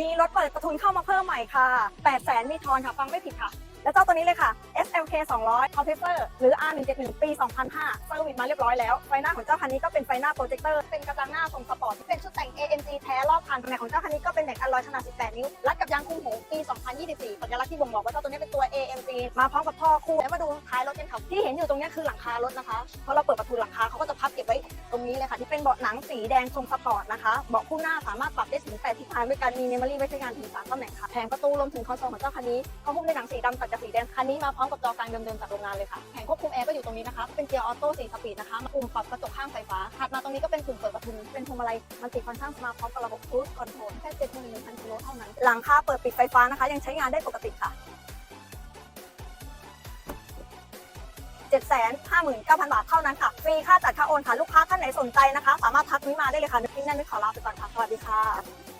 มีรถเปิดประทุนเข้ามาเพิ่มใหม่ค่ะ 8 0 0แสนมีทอนค่ะ ฟังไม่ผิดค่ะ แล้วเจ้าตัวนี้เลยค่ะ SLK 200 Compressor หรือ R171 ปี 2005 เซอร์วิสมาเรียบร้อยแล้ว ไฟหน้าของเจ้าคันนี้ก็เป็นไฟหน้าโปรเจคเตอร์ เป็นกระจังหน้าทรงสปอร์ตที่เป็นชุดแต่ง AMG แท้รอบคันแม็กของเจ้าคันนี้ก็เป็นแม็กอลลอยขนาด 18 นิ้ว รัดกับยางคู่หูปี 2024 สัญลักษณ์ที่บ่งบอกว่าเจ้าตัวนี้เป็นตัว AMG มาพร้อมกับท่อคู่ แล้วมาดูท้ายรถกันค่ะที่เห็นอยู่ตรงนี้คือหลังคารถนะคะพอเราเปิดประตูหลังคาเขาก็จะพับเก็บไว้ นี้เลยค่ะที่เป็นเบาะหนังสีแดงทรงสปอร์ตนะคะเบาะคู่หน้าสามารถปรับได้ถึง8ทิศทางด้วยกันมีเมมโมรี่ไว้ใช้งานถึง3ตำแหน่งค่ะแผงประตูรวมถึงคอนโซลของเจ้าคันนี้ก็หุ้มด้วยหนังสีดำตัดกับสีแดงคันนี้มาพร้อมกับจอกลางเดิมๆจากโรงงานเลยค่ะแผงควบคุมแอร์ก็อยู่ตรงนี้นะคะเป็นเกียร์ออโต้4สปีดนะคะมาปุ่มปรับกระจกข้างไฟฟ้าถัดมาตรงนี้ก็เป็นปุ่มเปิดประตูเป็นพวงมาลัยมันติดคอนข้างสมาร์ทพร้อมกับระบบครูซคอนโทรลแค่71,000กิโลเท่านั้นหลังคาเปิดปิดไฟฟ้านะคะ ยังใช้งานได้ปกติค่ะ 759,000 บาทเท่านั้นค่ะ ฟรีค่าจัดค่าโอนค่ะ ลูกค้าท่านไหนสนใจนะคะ สามารถทักนี้มาได้เลยค่ะนึกที่นั่นนึกขอลาไปก่อนค่ะ สวัสดีค่ะ